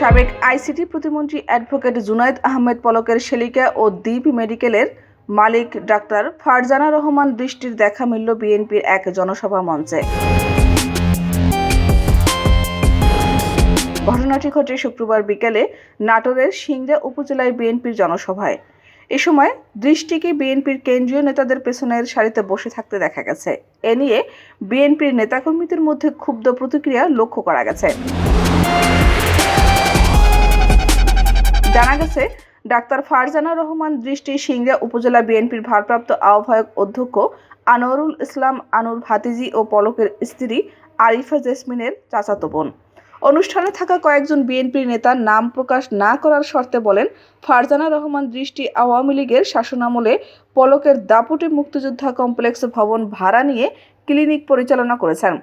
সাবেক আইসিটি প্রতিমন্ত্রী অ্যাডভোকেট জুনায়েদ আহমেদ পলকের শেলিকা ও দ্বীপ মেডিকেলের মালিক ডাক্তার ফারজানা রহমান দৃষ্টির দেখা মিলল বিএনপির এক জনসভা মঞ্চে। ঘটনাটি ঘটে শুক্রবার বিকেলে নাটোরের সিংড়া উপজেলায় বিএনপির জনসভায়। এ সময় দৃষ্টিকে বিএনপির কেন্দ্রীয় নেতাদের পেছনের সারিতে বসে থাকতে দেখা গেছে। এ নিয়ে বিএনপির নেতাকর্মীদের মধ্যে ক্ষুব্ধ প্রতিক্রিয়া লক্ষ্য করা গেছে। জানা গেছে, ডাক্তার ফারজানা রহমান, দৃষ্টি সিংড়া উপজেলা বিএনপির ভারপ্রাপ্ত আহ্বায়ক অধ্যক্ষ আনোয়ারুল ইসলাম আনুর ভাতিজি ও পলকের স্ত্রী আরিফা জেসমিনের চাচাতো বোন। অনুষ্ঠানে থাকা কয়েকজন বিএনপির নেতা নাম প্রকাশ না করার শর্তে বলেন, ফারজানা রহমান দৃষ্টি আওয়ামী লীগের শাসনামলে পলকের দাপুটে মুক্তিযোদ্ধা কমপ্লেক্স ভবন ভাড়া নিয়ে ক্লিনিক পরিচালনা করেছেন।